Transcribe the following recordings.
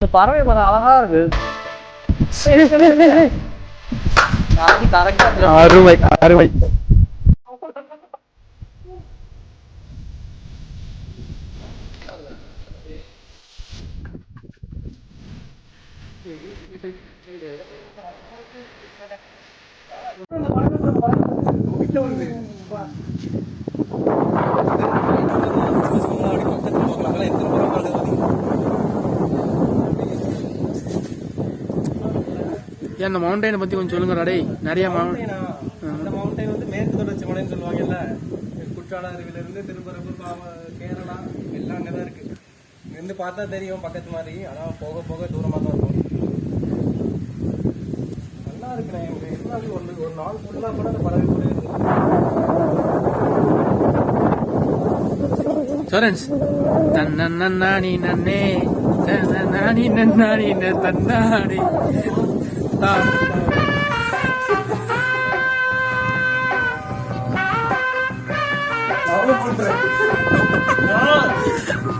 இந்த பறவை கொஞ்சம் அழகா இருக்கு கரெக்டா அருமை அருமை ஏன் அந்த மவுண்டைனை பத்தி கொஞ்சம் சொல்லுங்கடா டேய். நிறைய மவுண்ட் அந்த மவுண்டைன் வந்து மேற்கு தொடர்ச்சி மலைன்னு சொல்லுவாங்கல்ல? குற்றால அருவில இருந்து திருப்பரப்பூர் பாவ- கேரளா எல்லாம் அங்கதான் இருக்கு. இருந்து பார்த்தா தெரியும் பக்கத்து மாதிரி. ஆனா போக போக தூரமா தான் இருக்கும். நல்லா இருக்குண்ணே எனக்கு இருந்தாலும் ஒரு ஒரு நாள் ஃபுல்லா கூட அந்த பறவை கூட இருக்கு சரன்ஸ் தன்னன்னானி நன்னே. தன்னன்னானி நன்னானி தன்னாடி ஆ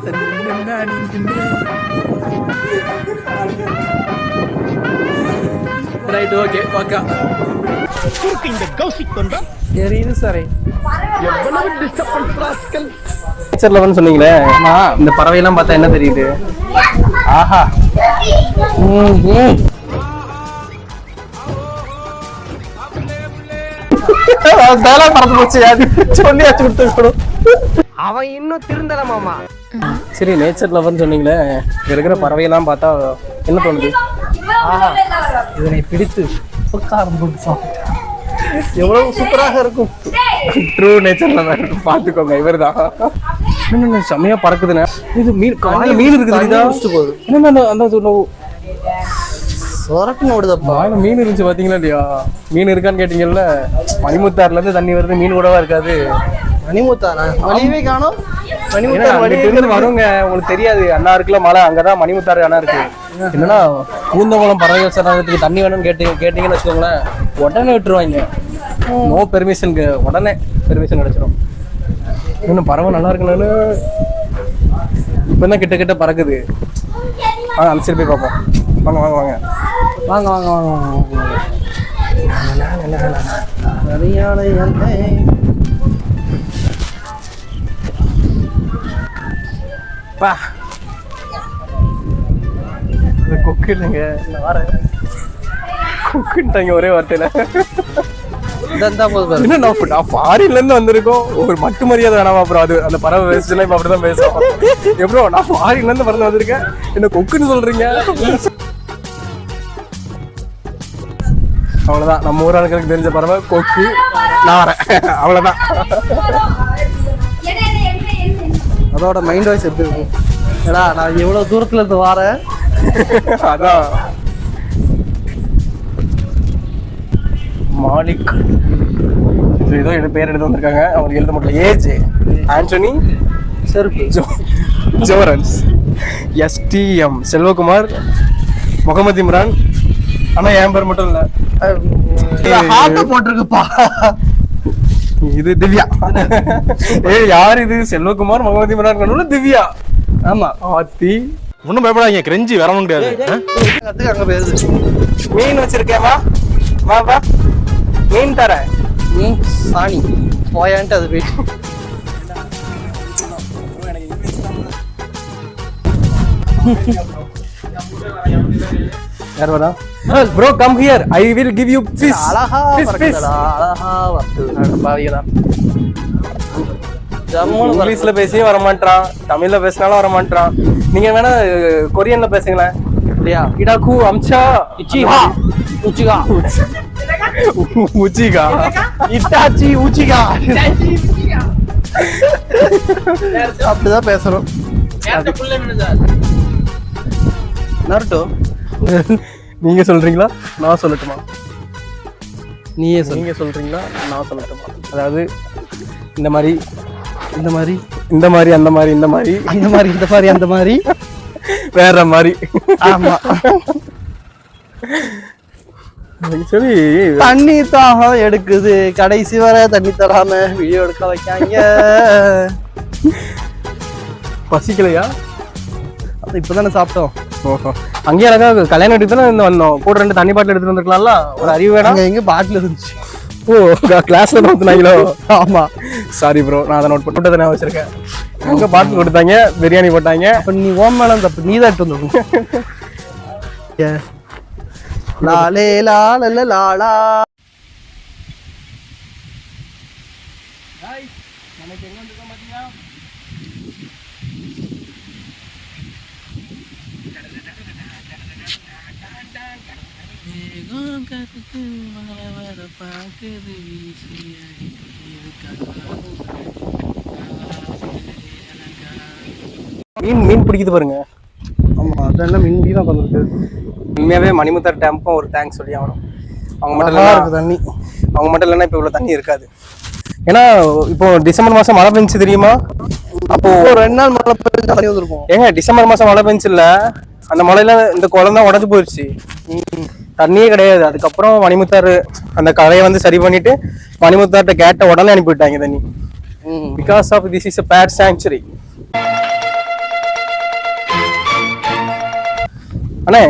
தன்னன்னானி நன்னே ரைட் கௌசிக் கொண்டா தெரியுது சாரே நேச்சர் லெவன் சொன்னீங்களே? இந்த பறவையெல்லாம் பார்த்தா என்ன தெரியுது? ஆஹா. அதெல்லாம் பறந்து போச்சு. அது சொல்லியாச்சு கொடுத்துருக்கணும். அவன் இன்னும் திருந்தல மாமா. சரி நேச்சர் லெவன் சொன்னீங்களே. இங்க இருக்கிற பறவையெல்லாம் பார்த்தா என்ன தோணுது? இதனை பிடித்து உட்கார்ந்து எவ்வளவு சூப்பராக இருக்கும். ட்ரூ நேச்சர் லெவன் பார்த்துக்கோங்க இவர் தான் செம்மையா பறக்குதுண்ணே. இது மீன் காலையில மீன் இருக்குது தெரியுதா? என்னண்ணா அந்த- சொரட்டு ஓடுதப்பா. வாயில மீன் இருந்துச்சு பாத்தீங்களா இல்லையா? மீன் இருக்கான்னு கேட்டீங்கல்ல? மணிமுத்தாறுல இருந்து தண்ணி வருது மீன் கூடவா இருக்காது. மணிமுத்தானா வழியவே காணும். மணிமுத்தார் அங்கிட்டு வழி இருந்து வருங்க உங்களுக்கு தெரியாது. அண்ணா இருக்குல்ல மலை அங்கதான் மணிமுத்தாறு அண்ணா இருக்கு. என்னன்னா பூந்தகுளம் பறவை சரணத்துக்கு தண்ணி வேணும்னு கேட்டு கேட்டீங்கன்னு வச்சுக்கோங்களேன் உடனே விட்டுருவாங்க. நோ பெர்மிஷனுக்கு உடனே பெர்மிஷன் கிடைச்சிடும் இன்னும் பறவை நல்லா இருக்குன்னு இப்பதான் கிட்ட கிட்ட பறக்குது. அந்த சைடு போய் பார்ப்போம். வாங்க வாங்க வாங்க. வாங்க வாங்க வாங்க வாங்க சரியான. பா. இந்த கொக்கு இல்லைங்க இந்த வார. கொக்குன்ட்டாங்க ஒரே வார்த்தையில. இந்தா போதும் பாரு. என்ன நான் நான் ஃபாரின்ல இருந்து வந்திருக்கோம். ஒரு மட்டு மரியாதை வேணாமா அப்புறம் அது அந்த பறவை பேசுச்சுன்னா இப்ப அப்படிதான் பேசுவோம் எப்படோ நான் ஃபாரின்ல இருந்து பறந்து வந்திருக்கேன். என்ன கொக்குன்னு சொல்றீங்க? அவ்வளவுதான். நம்ம ஊர் ஆளுங்களுக்கு தெரிஞ்ச பறவை கொக்கு நாரை. அவ்வளவுதான். அதோட மைண்ட் வாய்ஸ் எப்படி இருக்கும் ஏடா நான் எவ்வளவு தூரத்துல இருந்து வாரேன். அதான். மாலிக் ஏதோ எடு பேர் எடுத்து வந்திருக்காங்க. அவருக்கு எழுத முடியல ஏஜ். ஆண்டனி செருப்பு. ஜோ ஜோரன்ஸ். எஸ்டிஎம் செல்வகுமார் முகமது இம்ரான். ஆனா என் பேர் மட்டும் இல்ல. ஹார்ட் போட்டிருக்குப்பா. இது திவ்யா. ஏய் யார் இது? செல்வகுமார் முகமது கண்ணுல திவ்யா. ஆமா ஆத்தி. ஒன்றும் பயப்படாதீங்க கிரெஞ்சி வரணும் கத்துக்கு அங்க போயிருது மீன் வச்சிருக்கேன் வா. வா வா. மீன் தரேன் நீ சாணி. போயான்ட்டு அது போயிட்டு. யார் வரா? Bro come here I will give you fish அழகா ஃபிஷ் ஃபிஷ் பறக்குதுடா, அழகா வருது பாவிகளா இங்கிலீஷ்ல பேசியும் வர மாட்டான் தமிழ்ல பேசினாலும் வர மாட்டான் நீங்க வேணா கொரியன்ல பேசுங்களேன் இல்லையா? இடாக்கு அம்சா. இச்சிகா. உச்சிகா. உச்சிகா? Itachi Uchiha. அப்படிதான் பேசணும். நருட்டோ? நீங்க சொல்றீங்களா? நான் சொல்லட்டுமா? நீயே சொல்லு. நீங்க சொல்றீங்களா? நான் சொல்லட்டுமா? அதாவது இந்த மாதிரி இந்த மாதிரி இந்த மாதிரி அந்த மாதிரி இந்த மாதிரி. அந்த மாதிரி இந்த மாதிரி அந்த மாதிரி. வேற மாதிரி. ஆமா. சரி. தண்ணி தாகம் எடுக்குது. கடைசி வரை தண்ணி தராம வீடியோ எடுக்க வைக்காங்க. பசிக்கலையா? அது இப்பதானே சாப்பிட்டோம். ஓஹோ. அங்கேயே அழகா கல்யாணம் எடுத்து தானே இருந்து வந்தோம். கூட ரெண்டு தண்ணி பாட்டில் எடுத்துட்டு வந்திருக்கலாம்ல? ஒரு அறிவு வேணாம். அங்க எங்க பாட்டில் இருந்துச்சு. ஓ கிளாஸ்ல ஊத்துனாங்களோ? ஆமா. சாரி ப்ரோ நான் அதை நோட் பண்ணிட்டு நான் வச்சிருக்கேன். அங்க பாட்டில் கொடுத்தாங்க பிரியாணி போட்டாங்க. அப்ப நீ ஓம் மேல தப்பு நீ தான் எடுத்து வந்துருக்கணும். ஏ. லாலே. லால லாலா மீன் மீன் பிடிக்குது பாருங்க. ஆமா அதெல்லாம் மின்டி தான் பண்ணிருக்கு உண்மையாவே மணிமுத்தார் டேம்ப்பும் ஒரு தேங்க்ஸ் சொல்லி ஆகணும். அவங்க மட்டும் இல்லைன்னா தண்ணி. அவங்க மட்டும் இல்லைன்னா இப்போ இவ்வளோ தண்ணி இருக்காது. ஏன்னா இப்போ டிசம்பர் மாசம் மழை பெஞ்சுச்சு தெரியுமா? அப்போ ரெண்டு நாள் மழை பெய்ஞ்சா தண்ணி வந்திருக்கும். ஏங்க டிசம்பர் மாசம் மழை பெஞ்சு இல்ல அந்த மழையில இந்த குளம் தான் உடஞ்சு போயிடுச்சு தண்ணியே கிடையாது. அதுக்கப்புறம் மணிமுத்தாறு அந்த கரையை வந்து சரி பண்ணிட்டு மணிமுத்தார்ட்ட கேட்ட உடனே அனுப்பி விட்டாங்க தண்ணி. Because of this is a bad sanctuary அண்ணே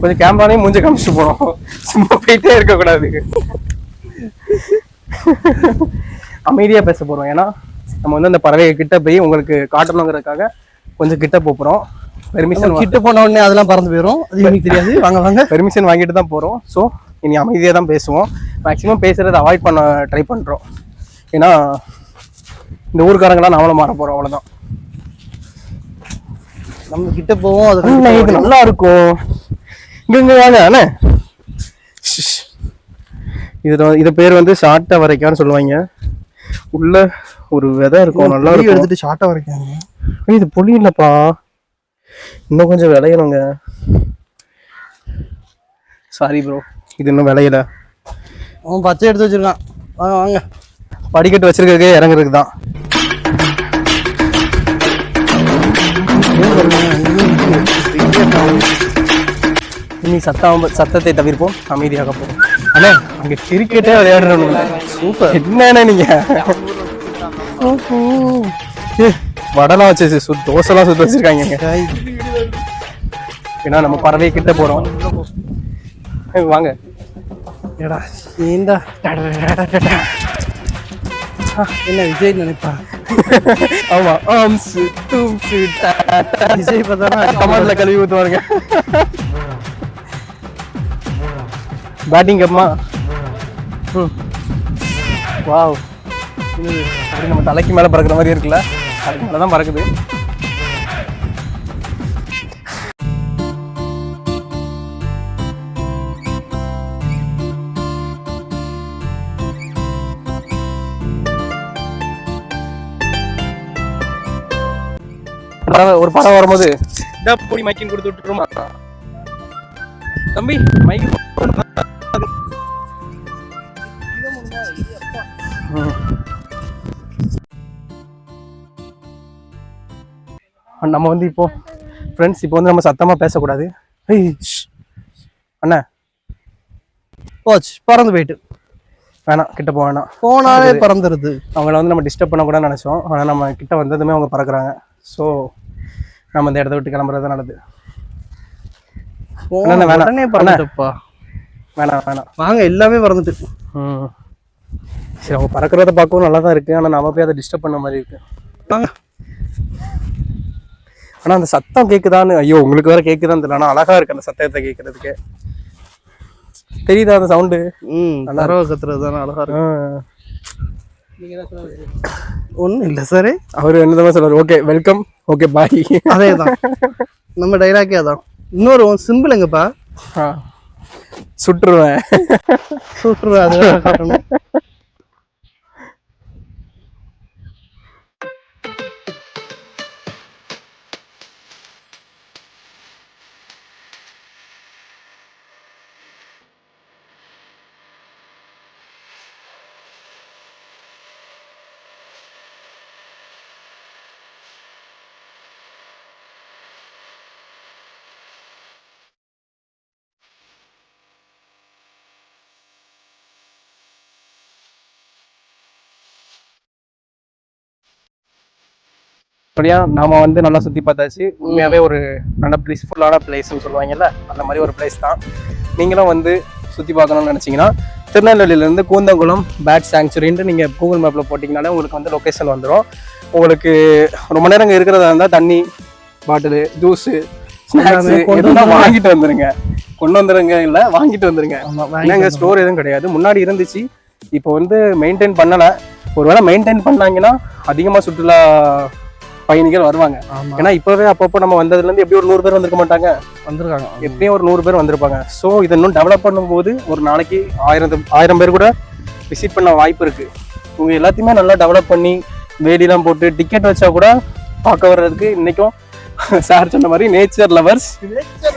கொஞ்சம் கேமராலையும் மூஞ்ச காமிச்சிட்டு போனோம் சும்மா போயிட்டே இருக்கக்கூடாது. அமைதியா பேச போறோம். ஏன்னா நம்ம வந்து அந்த பறவையை கிட்ட போய் உங்களுக்கு காட்டணுங்கிறதுக்காக கொஞ்சம் கிட்ட போப் போறோம். பெர்மிஷன் கிட்ட போன உடனே அதெல்லாம் பறந்து போயிடும் அது எனக்கு தெரியாது. வாங்க வாங்க. பெர்மிஷன் வாங்கிட்டு தான் போறோம். ஸோ இனி அமைதியாக தான் பேசுவோம். மேக்ஸிமம் பேசுறதை அவாய்ட் பண்ண ட்ரை பண்றோம். ஏன்னா இந்த ஊருக்காரங்களாம் நாமளும் மாற போறோம். அவ்வளவுதான். நம்ம கிட்ட போவோம் அது இது நல்லா இருக்கும் இங்க இங்க வாங்க அண்ணே. இதுல இது பேர் வந்து சாட்டை வரைக்கான்னு சொல்லுவாங்க. உள்ள ஒரு விதை இருக்கும். நல்லா இருக்கும். எடுத்துட்டு ஷார்ட்டா வரைக்காங்க. இது புளி இல்லப்பா. இன்னும் கொஞ்சம் விளையணுங்க. சாரி ப்ரோ இது இன்னும் விளையல. அவன் பச்சை எடுத்து வச்சிருக்கான். வாங்க வாங்க. படிக்கட்டு வச்சிருக்கிறதுக்கே இறங்குறதுக்கு தான் இனி சத்தம் சத்தத்தை தவிர்ப்போம். அமைதியாக போகும் அண்ணே அங்க கிரிக்கெட்டே விளையாடுறோம் சூப்பர் என்னண்ணே நீங்க? ஏய், வடைலாம் வச்சு தோசைலாம் சுட்டு வச்சிருக்காங்க. ஏன்னா நம்ம பறவை கிட்ட போறோம். ஏய், வாங்க. ஏடா நீண்டா என்ன விஜய் நினைப்பா? ஆமா ஆம் சு தூம் சு டா, டா. விஜய் பார்த்தா கமாண்ட்ல கழுவி ஊத்துவாருங்க. பேட்டிங் அம்மா வாவ். அப்படி நம்ம தலைக்கு மேல பறக்குற மாதிரி இருக்குல்ல? தலைக்கு மேல தான் பறக்குது. பறவை- ஒரு பறவை வரும்போது இந்த பொடி மைக்கின் கொடுத்து விட்டுருமா? தம்பி மைக்கு நம்ம வந்து இப்போ ஃப்ரெண்ட்ஸ் இப்போ வந்து நம்ம சத்தமா பேசக்கூடாது. அண்ணா. போச்சு பறந்து போயிட்டு. வேணாம் கிட்ட போக வேணாம். போனாலே பறந்துருது. அவங்கள வந்து நம்ம டிஸ்டர்ப் பண்ண கூட நினைச்சோம். ஆனால் நம்ம கிட்ட வந்ததுமே அவங்க பறக்குறாங்க. ஸோ நம்ம இந்த இடத்த விட்டு கிளம்புறது நல்லது. உடனே பறந்துட்டப்பா. வேணாம் வேணாம். வாங்க எல்லாமே பறந்துட்டு. சரி அவங்க பறக்கிறத பார்க்கவும் நல்லா தான் இருக்கு. ஆனால் நம்ம போய் அதை டிஸ்டர்ப் பண்ண மாதிரி இருக்கு. வாங்க. ஆனால் அந்த சத்தம் கேட்குதான்னு ஐயோ உங்களுக்கு வேற கேட்குதான்னு தெரியல. ஆனால் அழகா இருக்கு அந்த சத்தத்தை கேட்கறதுக்கு தெரியுதா அந்த சவுண்டு ம் பறவை கத்துறது தானே அழகா இருக்கு. ஒன்றும் இல்லை சார் அவர் என்னதான் சொல்றாரு ஓகே வெல்கம் ஓகே பாய் அதே தான் நம்ம டைலாக்கே அதான். இன்னொரு சிம்பிள் எங்கப்பா? சுட்டுருவேன் சூப்பர் அது வழியா நாம வந்து நல்லா சுத்தி பார்த்தாச்சு. உண்மையாவே ஒரு நல்ல பீஸ்ஃபுல்லான பிளேஸ்னு சொல்லுவாங்கல்ல அந்த மாதிரி ஒரு பிளேஸ் தான். நீங்களும் வந்து சுத்தி பார்க்கணும்னு நினைச்சீங்கன்னா திருநெல்வேலியில இருந்து கூந்தங்குளம் பேட் சாங்சுரின்ட்டு நீங்க கூகுள் மேப்ல போட்டிங்கனாலே உங்களுக்கு வந்து லொகேஷன் வந்துடும் உங்களுக்கு ரொம்ப நேரம் இருக்கிறதா இருந்தால் தண்ணி பாட்டிலு ஜூஸு ஸ்நாக்ஸ் வாங்கிட்டு வந்துருங்க. கொண்டு வந்துருங்க இல்ல வாங்கிட்டு வந்துருங்க. என்னங்க ஸ்டோர் எதுவும் கிடையாது. முன்னாடி இருந்துச்சு. இப்போ வந்து மெயின்டைன் பண்ணல. ஒருவேளை மெயின்டைன் பண்ணாங்கன்னா அதிகமா சுற்றுலா பயணிகள் வருவாங்க. ஏன்னா இப்பவே அப்பப்போ நம்ம வந்ததுல இருந்து எப்படி ஒரு நூறு பேர் வந்திருக்க மாட்டாங்க. வந்திருக்காங்க. எப்படியும் ஒரு நூறு பேர் வந்திருப்பாங்க. ஸோ இதை இன்னும் டெவலப் பண்ணும்போது ஒரு நாளைக்கு ஆயிரம் ஆயிரம் பேர் கூட விசிட் பண்ண வாய்ப்பு இருக்கு. உங்க எல்லாத்தையுமே நல்லா டெவலப் பண்ணி வேலிலாம் போட்டு டிக்கெட் வச்சா கூட பார்க்க வர்றதுக்கு இன்னைக்கும் சார் சொன்ன மாதிரி நேச்சர் லவர்ஸ்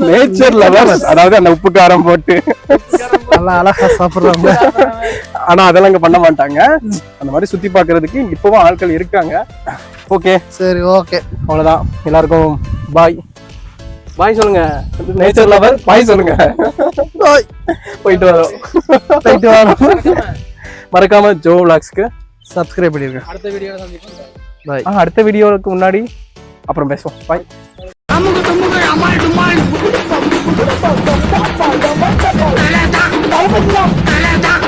நேச்சர் லவர்ஸ் அதாவது அந்த உப்பு காரம் போட்டு. நல்லா அழகா சாப்பிடுறாங்க. ஆனா அதெல்லாம் இங்க பண்ண மாட்டாங்க. அந்த மாதிரி சுத்தி பார்க்கிறதுக்கு இப்பவும் ஆட்கள் இருக்காங்க. ஓகே. சரி ஓகே. அவ்வளவுதான். எல்லாருக்கும் பாய் பாய் சொல்லுங்க. நேச்சர் லவர் பாய் சொல்லுங்க. போயிட்டு வரோம். போயிட்டு வரோம். மறக்காம ஜோ விளாக்ஸ்க்கு சப்ஸ்கிரைப் பண்ணிருங்க. அடுத்த வீடியோல சந்திப்போம். பாய் அடுத்த வீடியோவுக்கு முன்னாடி அப்புறம் பேசுவோம். பாய் you.